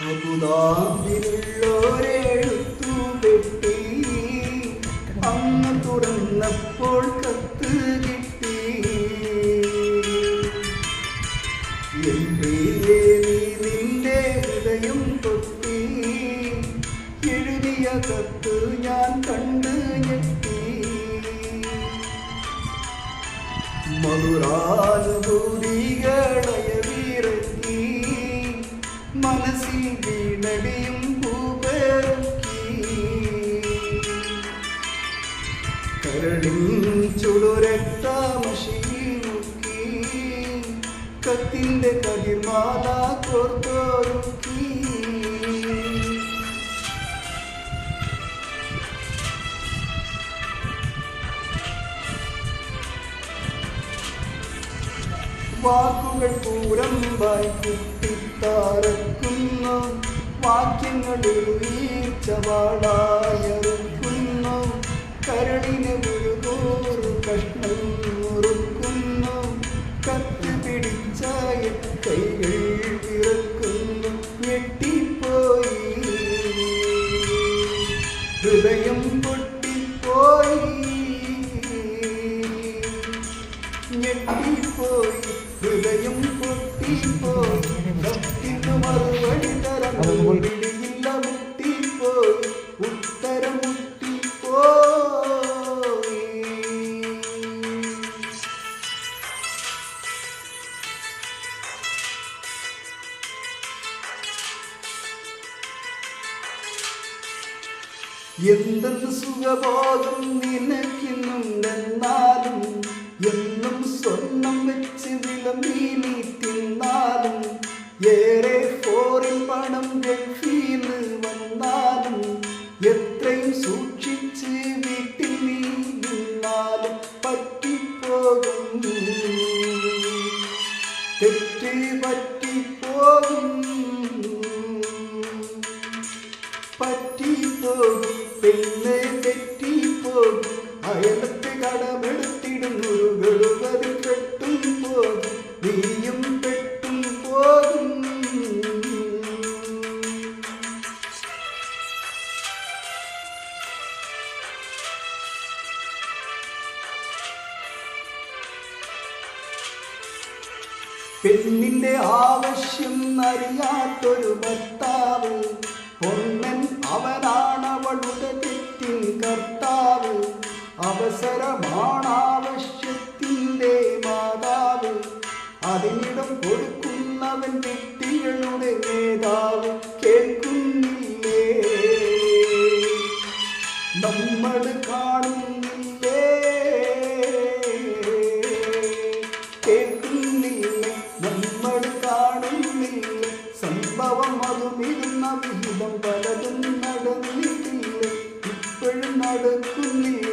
അബുദാബിലുള്ളോരെഴുത്തു പെട്ടി അങ്ങ് തുറന്നപ്പോൾ കത്ത് കിട്ടി. നിന്റെ ഹൃദയം തൊട്ടി എഴുതിയ കത്ത് ഞാൻ കണ്ട് ഞെട്ടി. മധുരാനുഭൂതികളയവിറക്കി മനസ്സിൽ വീണടിയും ചുടുരക്താമശിയിൽ മുക്കി കത്തിന്റെ കതിർമാല കോർത്തൊരുക്കി. വാക്കുകൾ പൂരമ്പായി കുത്തിത്താരക്കുന്നു വാക്യങ്ങളിൽ വീഴ്ചവാളായറുക്കുന്നു കരളിന് മുഴുകൂറു കഷ്ണം മുറുക്കുന്നു. കത്ത് പിടിച്ച കൈകൾ വിറക്കുന്നു. ഞെട്ടിപ്പോയി. ഹൃദയം പൊട്ടിപ്പോയി. ഞെട്ടിപ്പോയി. ഹൃദയം പൊട്ടിപ്പോയി. ഭക്തിന് മറുപടി തരം പിടിയില്ല മുട്ടിപ്പോയി. ഉത്തരം മുട്ടിപ്പോയി. എന്തെന്ന് സുഖബോധം നിനക്കിന്നുണ്ടെന്നാലും പറ്റിപ്പോകും തെറ്റ് പറ്റിപ്പോകും പറ്റിപ്പോകും പെണ്ണിന്റെ ആവശ്യം അറിയാത്തൊരു ഭർത്താവ് പൊന്നൻ അവനാണ് അവളുടെ തെറ്റിൻ കർത്താവ് അവസരമാണ് ആവശ്യത്തിന്റെ മാതാവ്. അതിനിടം 为什么的分里？